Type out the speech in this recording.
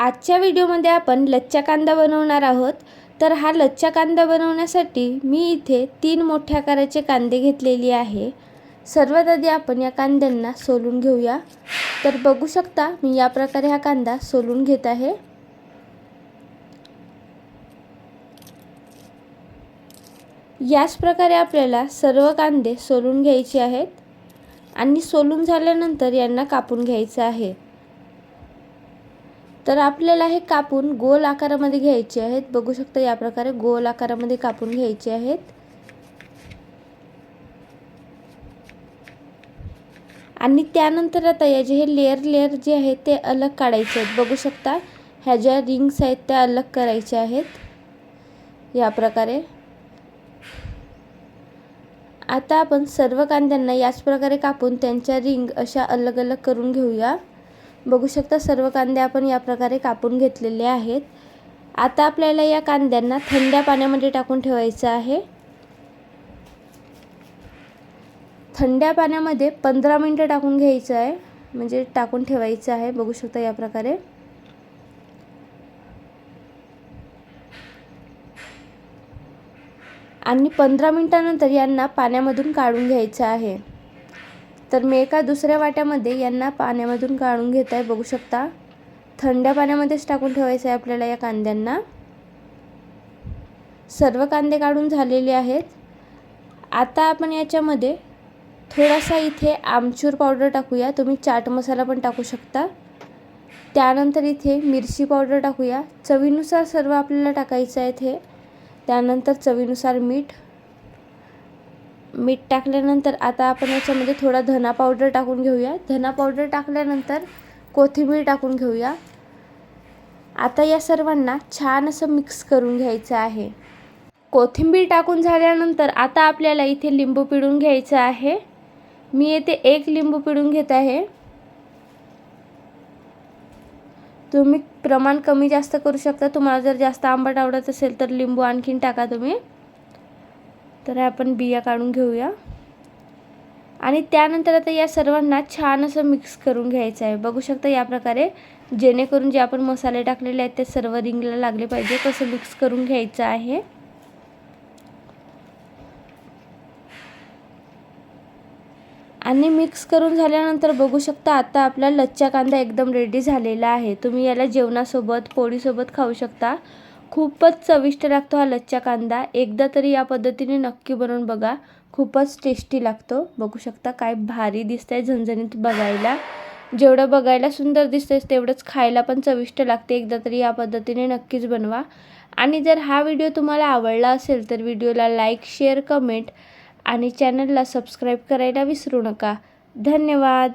आजच्या व्हिडिओमध्ये आपण लच्चा कांदा बनवणार आहोत. तर हा लच्चा कांदा बनवण्यासाठी मी इथे तीन मोठ्या आकाराचे कांदे घेतलेली आहे. सर्वात आधी आपण या कांद्यांना सोलून घेऊया. तर बघू शकता मी या प्रकारे हा कांदा सोलून घेत आहे. याच प्रकारे आपल्याला सर्व कांदे सोलून घ्यायचे आहेत. आणि सोलून झाल्यानंतर यांना कापून घ्यायचं आहे. तर आपल्याला हे कापून गोल आकारामध्ये घ्यायचे आहेत. बघू शकता या प्रकारे गोल आकारामध्ये कापून घ्यायचे आहेत. आणि त्यानंतर आता याचे हे लेअर लेअर जे आहेत ते अलग काढायचे आहेत. बघू शकता ह्या ज्या रिंग्स आहेत त्या अलग करायच्या आहेत. या प्रकारे. आता आपण सर्व कांद्यांना याच प्रकारे कापून त्यांच्या रिंग अशा अलग अलग करून घेऊया. बघू शकता सर्व कांदे आपण या प्रकारे कापून घेतलेले आहेत. आता आपल्याला या कांद्यांना थंड्या पाण्यामध्ये टाकून ठेवायचं आहे. थंड्या पाण्यामध्ये पंधरा मिनटं टाकून घ्यायचं आहे. म्हणजे टाकून ठेवायचं आहे. बघू शकता या प्रकारे. आणि पंधरा मिनटानंतर यांना पाण्यामधून काढून घ्यायचं आहे. तर मी एका दुसऱ्या वाट्यामध्ये यांना पाण्यामधून काढून घेत आहे बघू शकता? थंड पाण्यामध्येच टाकून ठेवायचं आहे आपल्याला या कांद्यांना. सर्व कांदे काढून झालेले आहेत. आता आपण याच्यामध्ये थोडासा इथे आमचूर पावडर टाकूया. तुम्ही चाट मसाला पण टाकू शकता. त्यानंतर इथे मिरची पावडर टाकूया. चवीनुसार सर्व आपल्याला टाकायचं आहे इथे. त्यानंतर चवीनुसार मीठ मीठ टाकल्यानंतर आता आपण याच्यामध्ये थोडा धना पावडर टाकून घेऊया. धना पावडर टाकल्यानंतर कोथिंबीर टाकून घेऊया. आता या सर्वांना छान असं मिक्स करून घ्यायचं आहे. कोथिंबीर टाकून झाल्यानंतर आता आपल्याला इथे लिंबू पिळून घ्यायचं आहे. मी येथे एक लिंबू पिळून घेत आहे. तुम्ही प्रमाण कमी जास्त करू शकता. तुम्हाला जर जास्त आंबट आवडत असेल तर लिंबू आणखीन टाका तुम्ही. तर आपण बिया काढून घेऊया. आणि त्यानंतर आता या सर्वांना छान असं मिक्स करून घ्यायचं आहे. बघू शकता या प्रकारे जेणेकरून जे आपण मसाले टाकलेले आहेत ते सर्व रिंगला लागले पाहिजे. तसं मिक्स करून घ्यायचं आहे. आणि मिक्स करून झाल्यानंतर बघू शकता आता आपला लच्चा कांदा एकदम रेडी झालेला आहे. तुम्ही याला जेवणासोबत पोळीसोबत खाऊ शकता. खूपच चविष्ट लागतो हा लच्चा कांदा. एकदा तरी या पद्धतीने नक्की बनवून बघा. खूपच टेस्टी लागतो. बघू शकता काय भारी दिसतंय झणझणीत बघायला. जेवढं बघायला सुंदर दिसतंय तेवढंच खायला पण चविष्ट लागते. एकदा तरी या पद्धतीने नक्कीच बनवा. आणि जर हा व्हिडिओ तुम्हाला आवडला असेल तर व्हिडिओला लाईक शेअर कमेंट आणि चॅनलला सबस्क्राईब करायला विसरू नका. धन्यवाद.